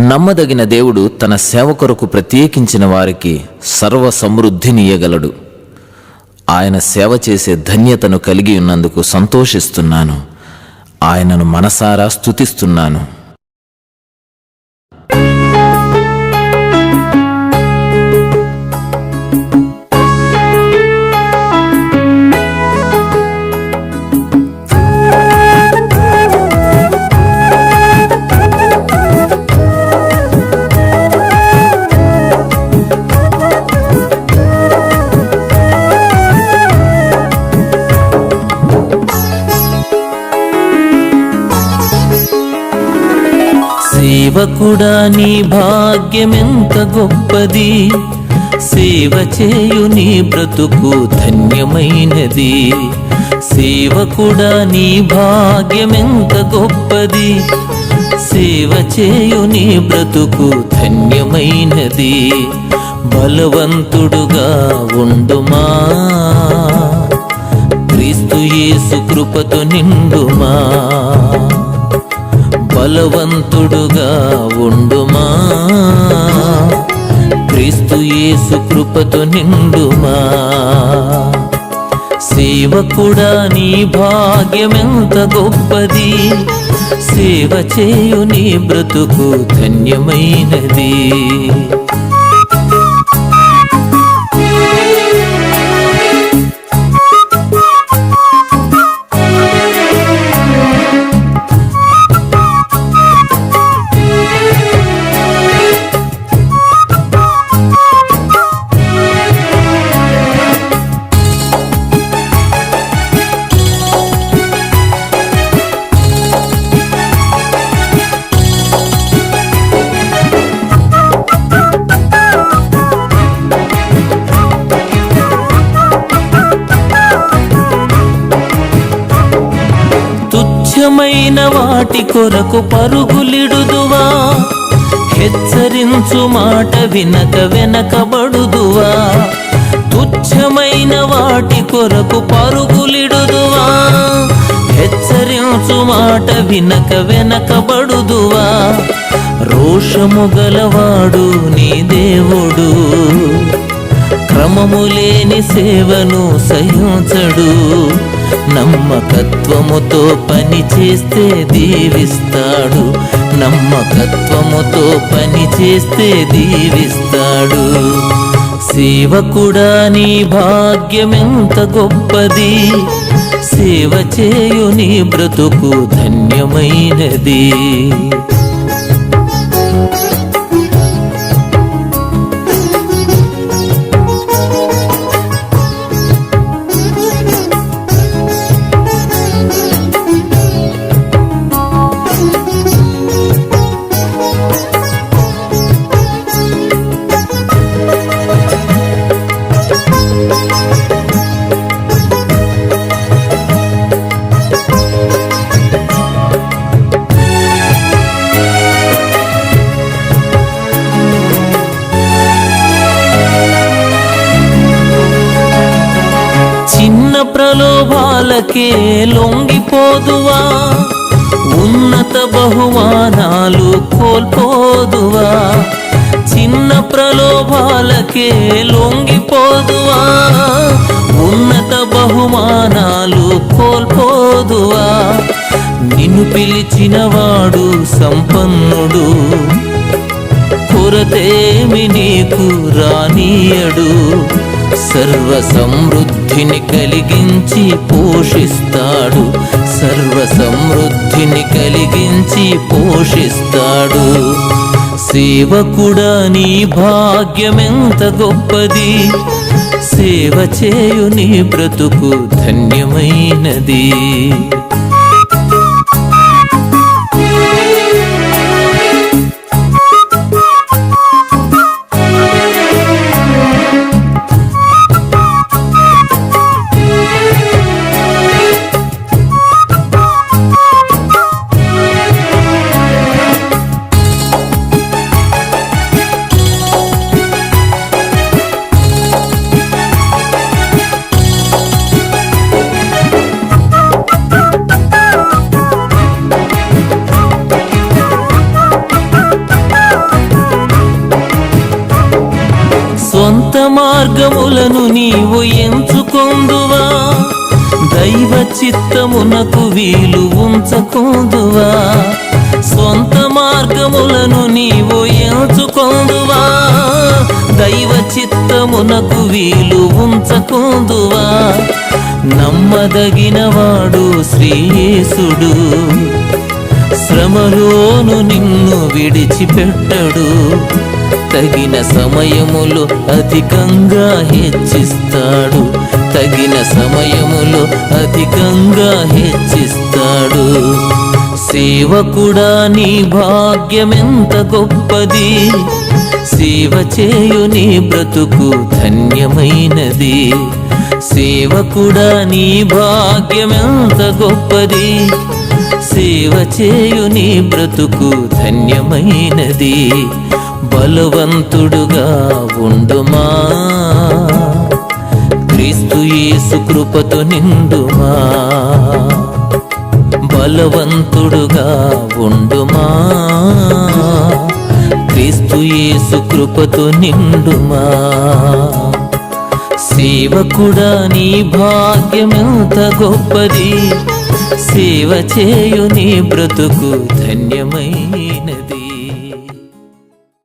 నమ్మదగిన దేవుడు తన సేవ కొరకు ప్రత్యేకించిన వారికి సర్వ సమృద్ధినియగలడు ఆయన సేవ చేసే ధన్యతను కలిగి ఉన్నందుకు సంతోషిస్తున్నాను. ఆయనను మనసారా స్తుతిస్తున్నాను. సేవకుడా నీ భాగ్యమెంత గొప్పది. సేవ చేయు నీ బ్రతుకు ధన్యమైనది. సేవకుడా నీ భాగ్యమెంత గొప్పది. సేవ చేయు నీ బ్రతుకు ధన్యమైనది. బలవంతుడుగా ఉండుమా. క్రీస్తు యేసు కృపతో నిండుమా. బలవంతుడుగా ఉండుమా? క్రీస్తు యేసు కృపతో నిండుమా? సేవకుడా నీ భాగ్యమెంత గొప్పది? సేవ చేయు నీ బ్రతుకు ధన్యమైనది. తుచ్చమైన వాటి కొరకు పరుగులిడుదువా? హెచ్చరించు మాట వినక వెనకబడుదువా? తుచ్చమైన వాటి కొరకు పరుగులిడుదువా? హెచ్చరించు మాట వినక వెనకబడుదువా? రోషము గలవాడు నీ దేవుడు. క్రమము లేని సేవను సహించడు. నమ్మకత్వముతో పని చేస్తే దీవిస్తాడు. నమ్మకత్వముతో పని చేస్తే దీవిస్తాడు. సేవకుడా నీ భాగ్యమెంత గొప్పది. సేవ చేయు నీ బ్రతుకు ధన్యమైనది. ప్రలోభాలకే లొంగిపోదువా? ఉన్నత బహుమానాలు కోల్పోదువా? చిన్న ప్రలోభాలకే లొంగిపోదువా? ఉన్నత బహుమానాలు కోల్పోదువా? నిన్ను పిలిచినవాడు సంపన్నుడు కొరతేమి నీకు రానీయడు. సర్వ సమృద్ధిని కలిగించి పోషిస్తాడు. సర్వ సమృద్ధిని కలిగించి పోషిస్తాడు. సేవకుడా నీ భాగ్యమెంత గొప్పది? సేవ చేయు నీ బ్రతుకు ధన్యమైనది. మార్గములను నీవు ఎంచుకొందువా? దైవ చిత్తమునకు వీలు ఉంచకొందువా? సొంత మార్గములను నీవు ఎంచుకొందువా? దైవ చిత్తమునకు వీలు ఉంచకొందువా? నమ్మదగినవాడు శ్రీయేసుడు. శ్రమలోను నిన్ను విడిచిపెట్టడు. తగిన సమయములో అధికంగా హెచ్చిస్తాడు. తగిన సమయములో అధికంగా హెచ్చిస్తాడు. సేవకుడా నీ భాగ్యమెంత గొప్పది. సేవ చేయు నీ బ్రతుకు ధన్యమైనది. సేవకుడా నీ భాగ్యమెంత గొప్పది. సేవ చేయు నీ బ్రతుకు ధన్యమైనది. బలవంతుడుగా ఉండుమా. క్రీస్తు యేసు కృపతో నిండుమా. బలవంతుడుగా ఉండుమా. క్రీస్తు యేసు కృపతో నిండుమా. సేవకుడా నీ భాగ్యమెంత గొప్పది. సేవ చేయు నీ బ్రతుకు ధన్యమైనది.